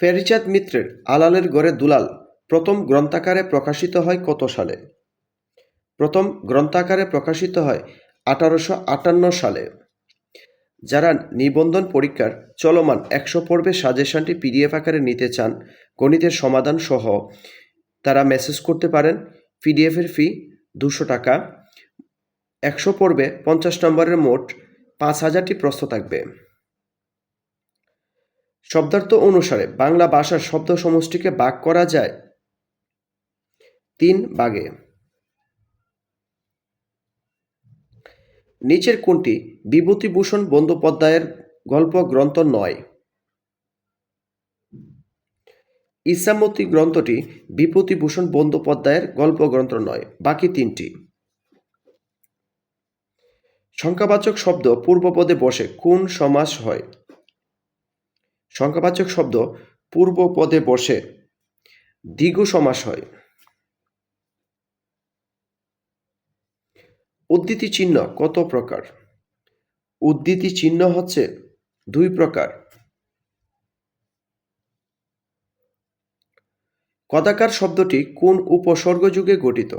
ফেরিচাঁদ মিত্রের আলালের গড়ে দুলাল প্রথম গ্রন্থাকারে প্রকাশিত হয় কত সালে? প্রথম গ্রন্থাকারে প্রকাশিত হয় আঠারোশো আটান্ন সালে। যারা নিবন্ধন পরীক্ষার চলমান একশো পর্বে সাজেশনটি পিডিএফ আকারে নিতে চান, গণিতের সমাধান সহ তারা মেসেজ করতে পারেন। পিডিএফের ফি দুশো টাকা। একশো পর্বে পঞ্চাশ নম্বরের মোট পাঁচ হাজারটি প্রশ্ন থাকবে। শব্দার্থ অনুসারে বাংলা ভাষার শব্দ সমষ্টিকে ভাগ করা যায় তিন ভাগে। নিচের কোনটি? বিভূতিভূষণ বন্দ্যোপাধ্যায়ের গল্প গ্রন্থ নয়। ইসামতি গ্রন্থটি বিভূতিভূষণ বন্দ্যোপাধ্যায়ের গল্প গ্রন্থ নয়, বাকি তিনটি। সংখ্যাবাচক শব্দ পূর্বপদে বসে কোন সমাস হয়? সংখ্যাবাচক শব্দ পূর্বপদে বসে। দ্বিগু সমাস হয়। উদ্ধৃতি চিহ্ন কত প্রকার? উদ্ধৃতি চিহ্ন হচ্ছে দুই প্রকার। কদাকার শব্দটি কোন উপসর্গ যুগে গঠিত?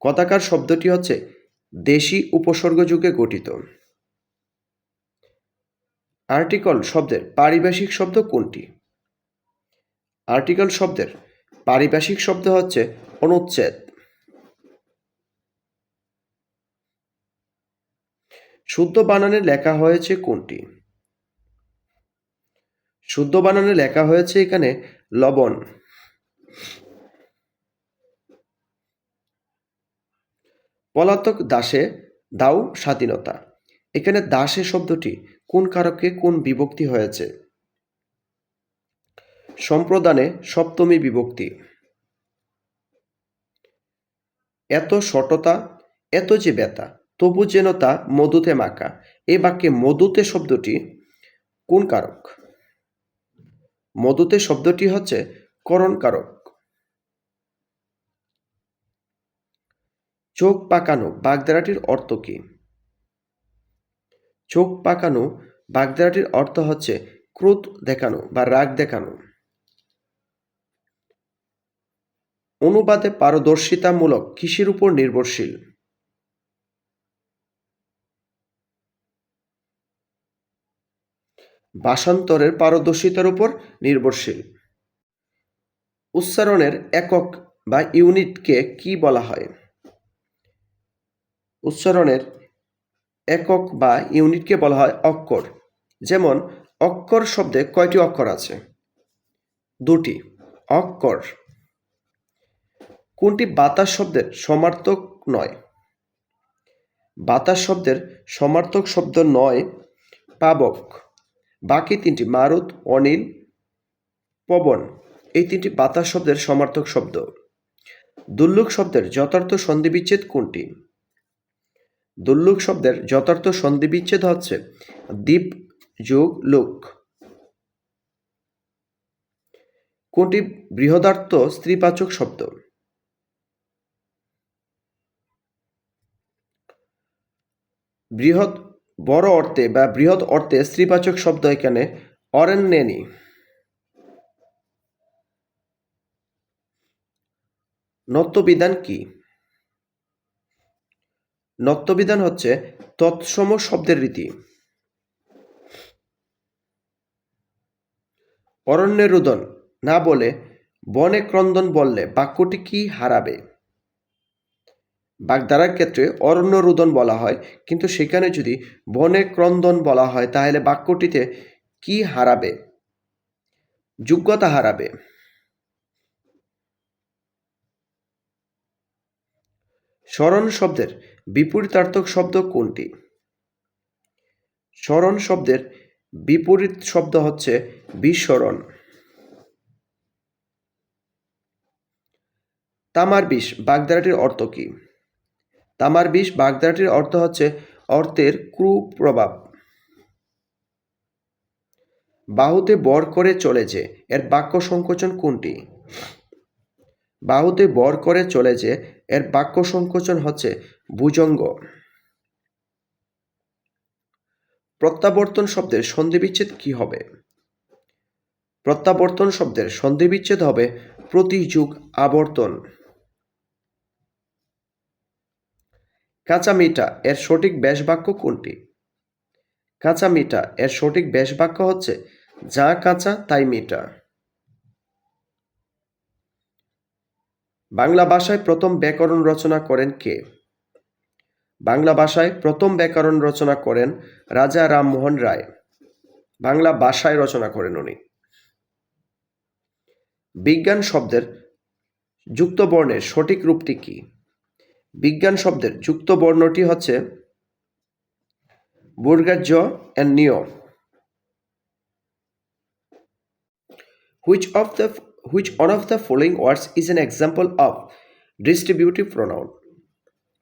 কদাকার শব্দটি হচ্ছে দেশি উপসর্গ যুগে গঠিত। আর্টিকল শব্দের পারিভাষিক শব্দ কোনটি? আর্টিকল শব্দের পারিভাষিক শব্দ হচ্ছে অনুচ্ছেদ। শুদ্ধ বানানে লেখা হয়েছে কোনটি? শুদ্ধ বানানে লেখা হয়েছে এখানে লবণ। পলাতক দাসে দাও স্বাধীনতা। এখানে দাসে শব্দটি কোন কারকে কোন বিভক্তি হয়েছে? সম্প্রদানে সপ্তমী বিভক্তি। এত শটতা, এত যে ব্যথা, তবু যেন তা মধুতে মাখা। এ বাক্যে মধুতে শব্দটি কোন কারক? মধুতে শব্দটি হচ্ছে করণ কারক। চোখ পাকানো বাগধারাটির অর্থ কি? চোখ পাকানো বাগধারাটির অর্থ হচ্ছে ক্রোধ দেখানো বা রাগ দেখানো। অনুবাদে পারদর্শিতামূলক কৃষির উপর নির্ভরশীল। ভাষান্তরের পারদর্শিতার উপর নির্ভরশীল। উচ্চারণের একক বা ইউনিটকে কি বলা হয়? উচ্চারণের একক বা ইউনিটকে বলা হয় অক্ষর। যেমন, অক্ষর শব্দে কয়টি অক্ষর আছে? দুটি। অক্ষর। কোনটি বাতাস শব্দের সমার্থক নয়? বাতাস শব্দের সমার্থক শব্দ নয় পাবক। বাকি তিনটি মারুত, অনিল, পবন। এই তিনটি বাতাস শব্দের সমার্থক শব্দ। দুল্লুক শব্দের যথার্থ সন্ধিবিচ্ছেদ কোনটি? দুল্লুক শব্দের যথার্থ সন্ধিবিচ্ছেদ হচ্ছে দ্বীপ যোগ লোক। কোনটি বৃহদার্থ স্ত্রীপাচক শব্দ? বৃহৎ বড় অর্থে বা বৃহৎ অর্থে স্ত্রীপাচক শব্দ এখানে অরণ্যেনি নত্যবিধান কি? নত্যবিধান হচ্ছে তৎসম শব্দের রীতি। অরণ্যে রুদন, না বলে বনে ক্রন্দন বললে বাক্যটি কি হারাবে? বাগধারার ক্ষেত্রে অরণ্য রুদন বলা হয়, কিন্তু সেখানে যদি বনে ক্রন্দন বলা হয়, তাহলে বাক্যটিতে কি হারাবে? যোগ্যতা হারাবে। স্মরণ শব্দের বিপরীতার্থক শব্দ কোনটি? স্মরণ শব্দের বিপরীত শব্দ হচ্ছে বিস্মরণ। তামার বিষ বাগধারাটির অর্থ কি? তামার বিষ বাগধারাটির অর্থ হচ্ছে অর্থের কুপ্রভাব। বাহুতে বর করে চলেছে এর বাক্য সংকোচন কোনটি? বাহুতে বর করে চলেছে এর বাক্য সংকোচন হচ্ছে ভুজঙ্গ। প্রত্যাবর্তন শব্দের সন্ধিবিচ্ছেদ কি হবে? প্রত্যাবর্তন শব্দের সন্ধিবিচ্ছেদ হবে প্রতিযুগ আবর্তন। কাঁচা মিটা এর সঠিক ব্যাস বাক্য কোনটি? কাঁচা মিটা এর সঠিক ব্যাস বাক্য হচ্ছে যা কাঁচা তাই মিটা। বাংলা ভাষায় প্রথম ব্যাকরণ রচনা করেন কে? বাংলা ভাষায় প্রথম ব্যাকরণ রচনা করেন রাজা রামমোহন রায়। বাংলা ভাষায় রচনা করেন উনি। বিজ্ঞান শব্দের যুক্ত বর্ণের সঠিক রূপটি কি? বিজ্ঞান শব্দের যুক্ত বর্ণটি হচ্ছে বুর্গাজ অ্যান্ড নিও which of the which one of the following words is an example of distributive pronoun?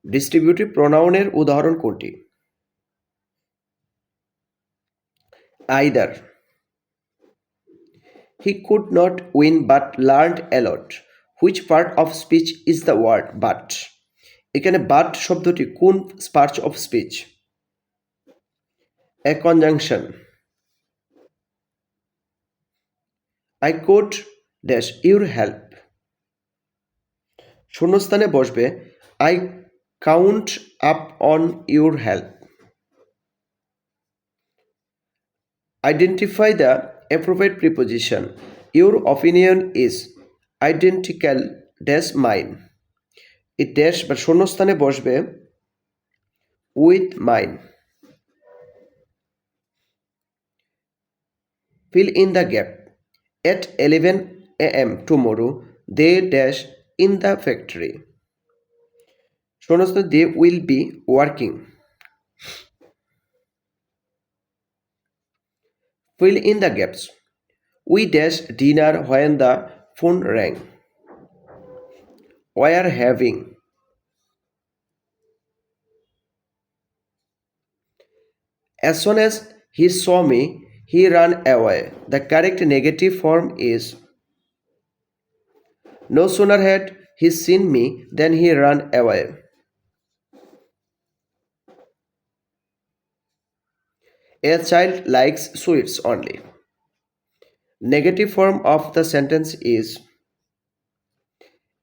Distributive প্রোনাউনের উদাহরণ কোনটি? Either. He could not win but learned a lot which part of speech is the word but এখানে but শব্দটি কোন part of speech a conjunction I could dash your help শূন্যস্থানে বসবে I count up on your help identify the appropriate preposition your opinion is identical dash mine এই dash বা শূন্যস্থানে বসবে with mine fill in the gap. At 11 am tomorrow, they dash in the factory. শোনস্থ they will be working. Fill in the gaps. We dash dinner when the phone rang. We are having. As soon as he saw me, he ran away. The correct negative form is No sooner had he seen me than he ran away. A child likes sweets only. Negative form of the sentence is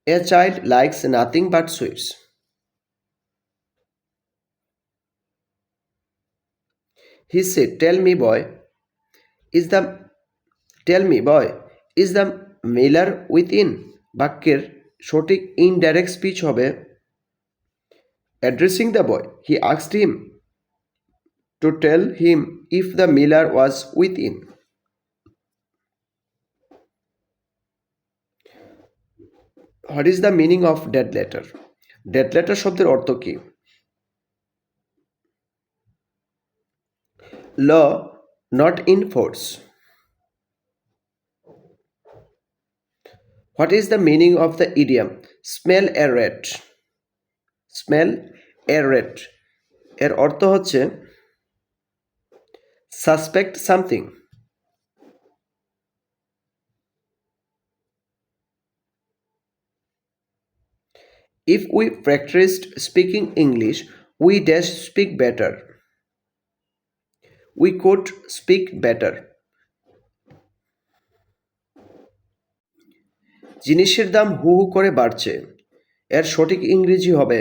A child likes nothing but sweets. He said, Tell me, boy, is the tell me, boy, is the mailer within? বাক্যের সঠিক indirect speech হবে addressing the boy he আক্সড him to tell him if the miller was within. What is the meaning of dead letter dead letter শব্দের অর্থ কি law not in force What is the meaning of the idiom smell a rat? Smell a rat এর অর্থ হচ্ছে suspect something If we practiced speaking English, we dash speak better. We could speak better. জিনিসের দাম হু হু করে বাড়ছে এর সঠিক ইংরেজি হবে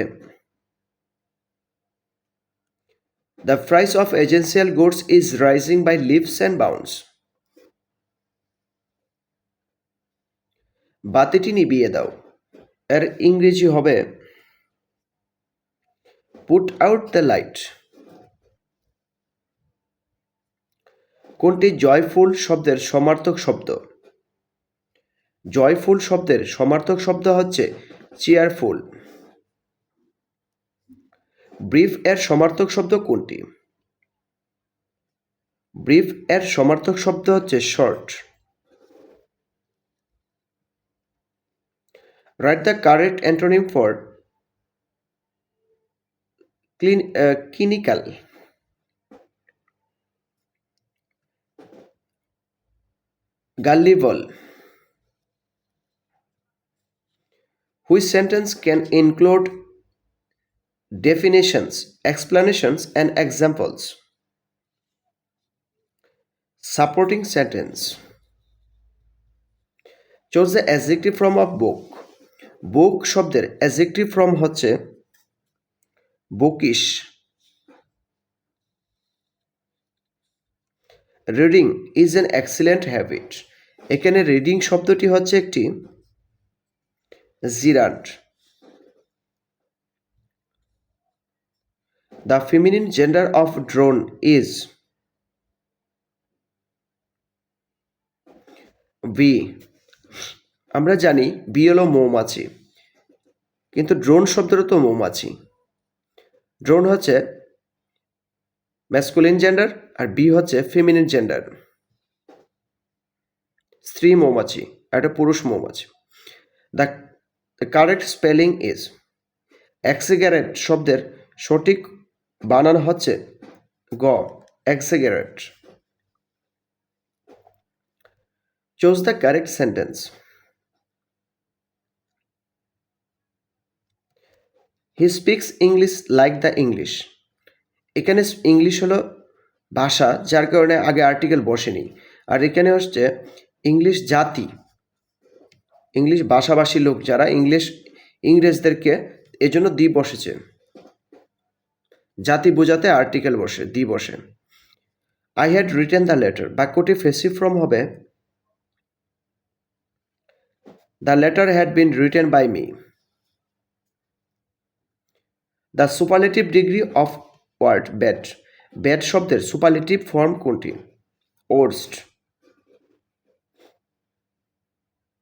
the price of essential goods is rising by leaps and bounds বাতিটি নিবিয়ে দাও। এর ইংরেজি হবে পুট আউট দ্য লাইট কোনটি জয়ফুল শব্দের সমার্থক শব্দ? জয়ফুল শব্দের সমার্থক শব্দ হচ্ছে চেয়ারফুল ব্রিফ এর সমার্থক শব্দ কোনটি? ব্রিফ এর সমার্থক শব্দ হচ্ছে short. Write the correct antonym for clean clinical gullible. Which sentence can include definitions, explanations, and examples. Supporting sentence. Choose the adjective form of book book শব্দের অ্যাজেক্টিভ ফর্ম হচ্ছে bookish reading is an excellent habit এখানে reading শব্দটি হচ্ছে একটি gerund the feminine gender of drone is bee আমরা জানি B হলো মৌমাছি, কিন্তু ড্রোন শব্দেরও তো মৌমাছি। ড্রোন হচ্ছে ম্যাসকুলিন জেন্ডার আর বি হচ্ছে ফেমিনিন জেন্ডার স্ত্রী মৌমাছি আর একটা পুরুষ মৌমাছি। The correct spelling is exaggerate শব্দের সঠিক বানান হচ্ছে। গ, exaggerate. Choose the correct sentence he speaks English like the English এখানে ইংলিশ হলো ভাষা, যার কারণে আগে আর্টিকেল বসেনি। আর এখানে হচ্ছে ইংলিশ জাতি। ইংলিশ ভাষাভাষী লোক যারা ইংলিশ ইংরেজদেরকে এজন্য দ্বি বসেছে। জাতি বোঝাতে আর্টিকেল বসে দ্বি বসে। I had written the letter বাক্যটি ফেসিভ ফ্রম হবে। The letter had been written by me the superlative degree of word bad bad শব্দের সুপারলেটিভ ফর্ম কোনটি? ওর্স্ট